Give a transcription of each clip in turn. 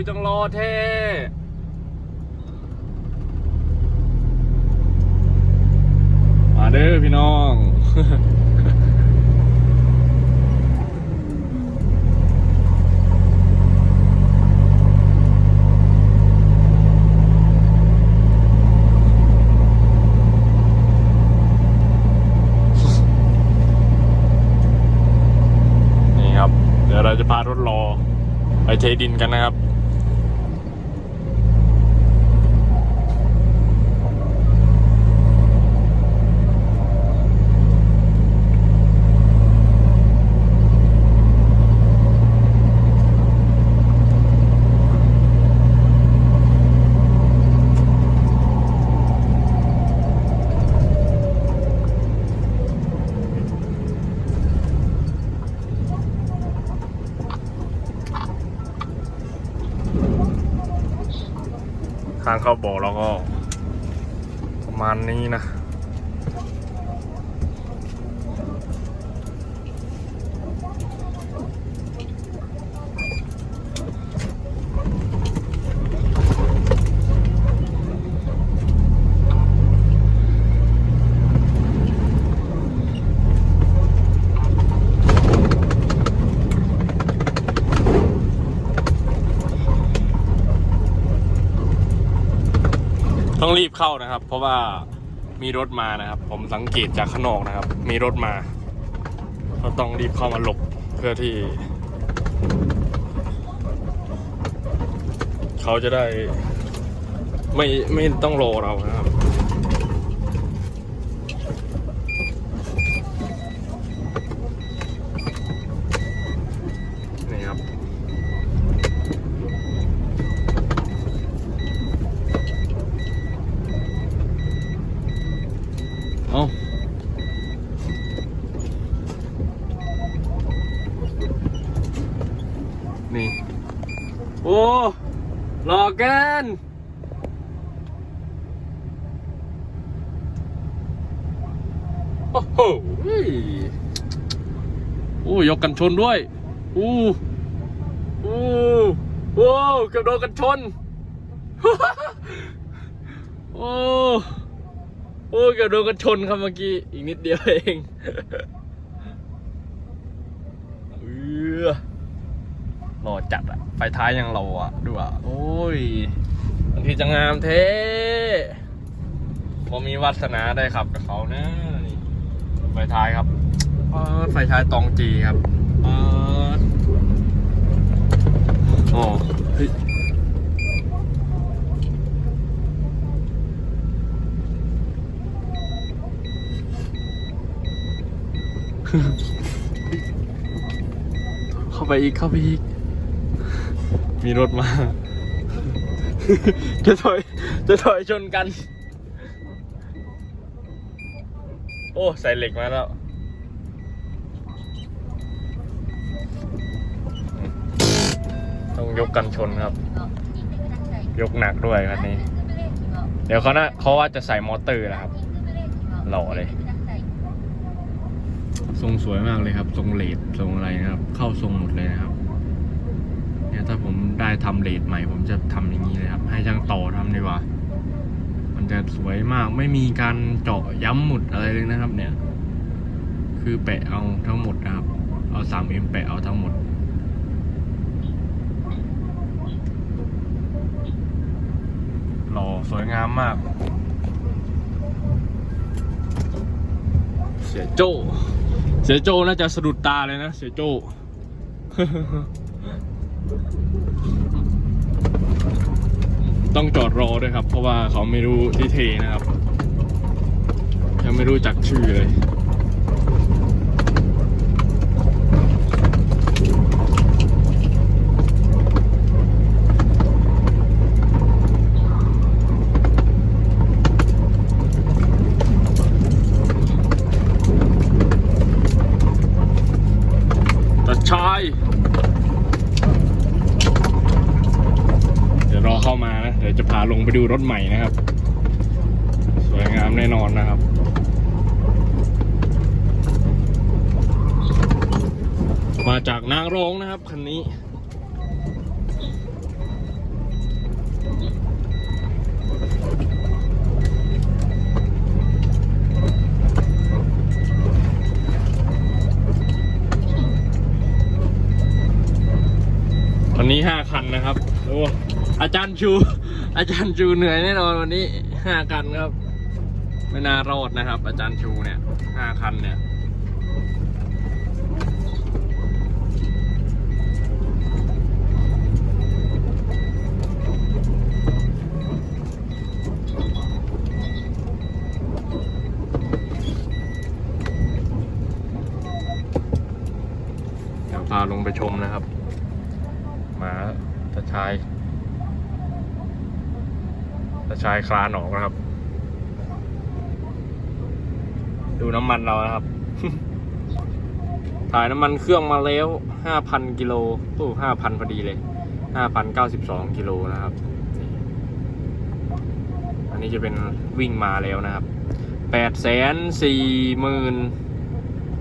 ไม่ต้องรอเท่มาเด้อพี่น้องนี่ครับเดี๋ยวเราจะพารถรอไปเทดินกันนะครับางเข้าบอกเราก็ ประมาณนี้นะ ต้องรีบเข้านะครับ เพราะว่ามีรถมานะครับ ผมสังเกตจากข้างนอกนะครับ มีรถมา ก็ต้องรีบเข้ามาหลบเพื่อที่ เขาจะได้ ไม่ไม่ต้องรอเรานะครับ นี่ครับ เอานี่ โอ้ หลอกกันโอ้โหโอ้ยกกันชนด้วย อู้อู้โอ้เกือบโดนกันชน โอ้ โอ้เกือบโดนกันชนครับเมื่อกี้ อีกนิดเดียวเองเออ หล่อจัดอะไฟท้ายยังหล่ออะดูอะโอ้ยบางทีจะงามเท่พอมีวาสนาได้ขับกับเขานะนี่ไฟท้ายครับเปิดไฟท้ายตองจีครับเปิดโอ้เฮ้ยเข้าไปอีกเข้าไปอีก มีรถมา จะถอย จะถอยชนกัน โอ้ใส่เหล็กมาแล้ว ต้องยกกันชนครับ ยกหนักด้วยคันนี้ เดี๋ยวเขาน่าเขาว่าจะใส่มอเตอร์นะครับ หล่อเลย ทรงสวยมากเลยครับ ทรงเลดทรงอะไรนะครับ เข้าทรงหมดเลยนะครับ เนี่ยถ้าผมได้ทำเลดใหม่ ผมจะทำอย่างนี้เลยครับ ให้ช่างต่อทำดีกว่า มันจะสวยมากไม่มีการเจาะย้ำหมุดอะไรเลยนะครับ เนี่ย คือแปะเอาทั้งหมดนะครับ เอาสามเอ็มแปะเอาทั้งหมดหล่อสวยงามมาก เสียโจ้ เสียโจ้น่าจะสะดุดตาเลยนะ เสียโจ้ ต้องจอดรอด้วยครับ เพราะว่าเขาไม่รู้ที่เทนะครับ ยังไม่รู้จักชื่อเลย เดี๋ยวจะพาลงไปดูรถใหม่นะครับ สวยงามแน่นอนนะครับมาจากนางรองนะครับคันนี้ คันนี้ห้าคันนะครับ โอ้ อาจารย์ชู อาจารย์ชูเหนื่อยแน่นอนวันนี้ห้าคันครับ ไม่น่ารอดนะครับ อาจารย์ชูเนี่ยห้าคันเนี่ยเดี๋ยวพาลงไปชมนะครับ หมาตะชาย ตะชายคลานออกนะครับ ดูน้ำมันเรานะครับ ถ่ายน้ำมันเครื่องมาแล้วห้าพันกิโลโอ้ห้าพันพอดีเลยห้าพันเก้าสิบสองกิโลนะครับ อันนี้จะเป็นวิ่งมาแล้วนะครับแปดแสนสี่หมื่น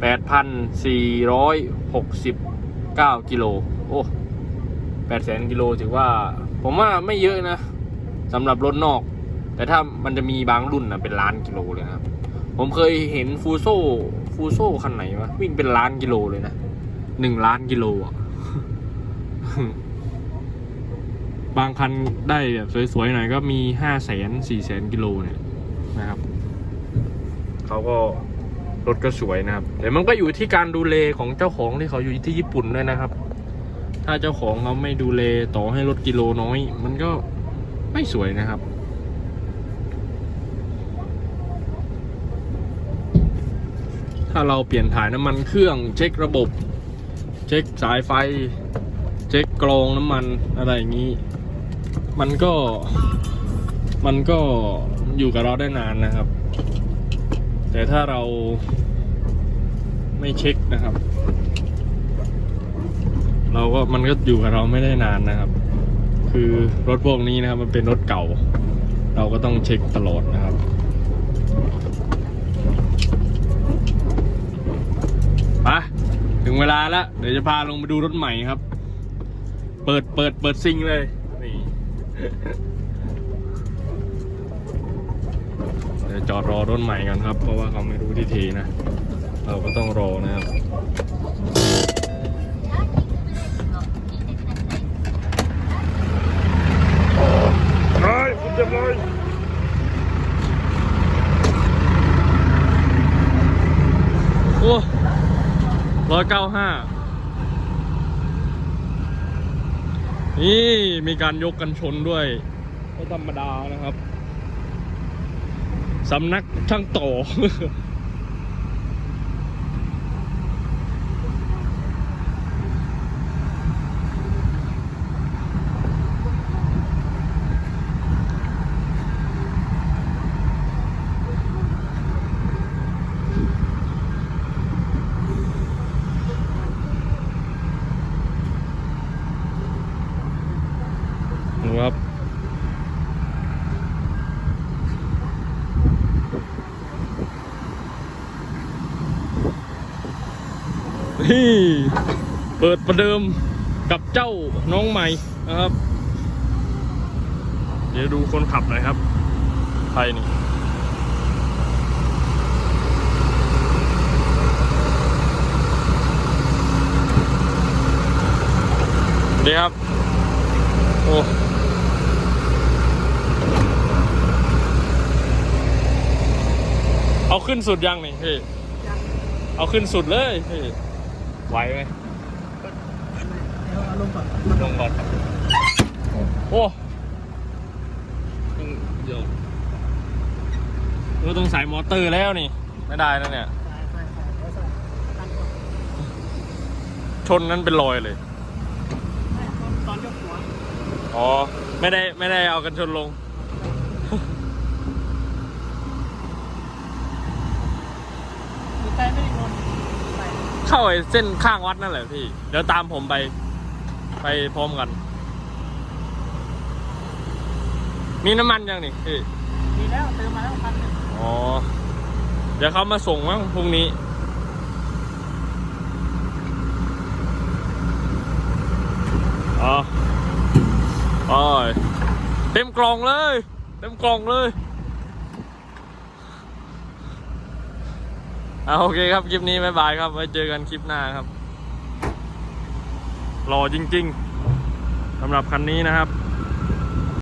แปดพันสี่ร้อยหกสิบเก้ากิโล โอ้แปดแสนกิโลถือว่า ผมว่าไม่เยอะนะ สำหรับรถนอก แต่ถ้ามันจะมีบางรุ่นนะเป็นล้านกิโลเลยนะครับ ผมเคยเห็นฟูโซฟูโซคันไหนวะวิ่งเป็นล้านกิโลเลยนะหนึ่งล้านกิโลอะบางคันได้แบบสวยๆหน่อยก็มีห้าแสนสี่แสนกิโลเนี่ยนะครับเขาก็รถก็สวยนะครับแต่มันก็อยู่ที่การดูแลของเจ้าของที่เขาอยู่ที่ญี่ปุ่นด้วยนะครับ ถ้าเจ้าของเขาไม่ดูแลต่อให้รถกิโลน้อย มันก็ ไม่สวยนะครับ ถ้าเราเปลี่ยนถ่ายน้ำมันเครื่องเช็คระบบ เช็คสายไฟ เช็คกรองน้ำมันอะไรอย่างนี้ มันก็มันก็อยู่กับเราได้นานนะครับ แต่ถ้าเราไม่เช็คนะครับ เราก็มันก็อยู่กับเราไม่ได้นานนะครับ คือรถพวกนี้นะครับมันเป็นรถเก่า เราก็ต้องเช็คตลอดนะครับไปถึงเวลาแล้วเดี๋ยวจะพาลงไปดูรถใหม่ครับ เปิดเปิดเปิดซิงเลยนี่เดี๋ยวจอดรอรถใหม่กันครับ เพราะว่าเขาไม่รู้ที่ทีนะ เราก็ต้องรอนะครับ ร้อยคุณจะร้อยโอ้ ร้อยเก้าห้านี่มีการยกกันชนด้วยไม่ธรรมดานะครับ สำนักช่างต่อ นี่เปิดประเดิมกับเจ้าน้องใหม่นะครับ เดี๋ยวดูคนขับหน่อยครับใครนี่ดีครับ โอ้เอาขึ้นสุดยังนี่พี่ เอาขึ้นสุดเลยพี่ ไหวไหมเอาลงก่อนลงก่อนครับโอ้ต้องเดี๋ยวเราต้องใส่มอเตอร์แล้วนี่ ไม่ได้นะเนี่ยใส่ใส่ใส่แล้วใส่ตั้งก่อนชนนั้นเป็นรอยเลยไม่ตอนตอนยกหัว อ๋อ ไม่ได้ไม่ได้เอากันชนลง คือใจไม่ได้งอนใส่ เข้าไอ้เส้นข้างวัดนั่นแหละพี่ เดี๋ยวตามผมไป ไปพร้อมกัน มีน้ำมันยังนี่พี่มีแล้วเติมมาแล้วพันหนึ่งอ๋อ เดี๋ยวเขามาส่งมั้งพรุ่งนี้ อ๋ออ๋อเต็มกล่องเลย เต็มกล่องเลย อ่าโอเคครับ คลิปนี้บ๊ายบายครับ ไว้เจอกันคลิปหน้าครับ รอจริง ๆสำหรับคันนี้นะครับ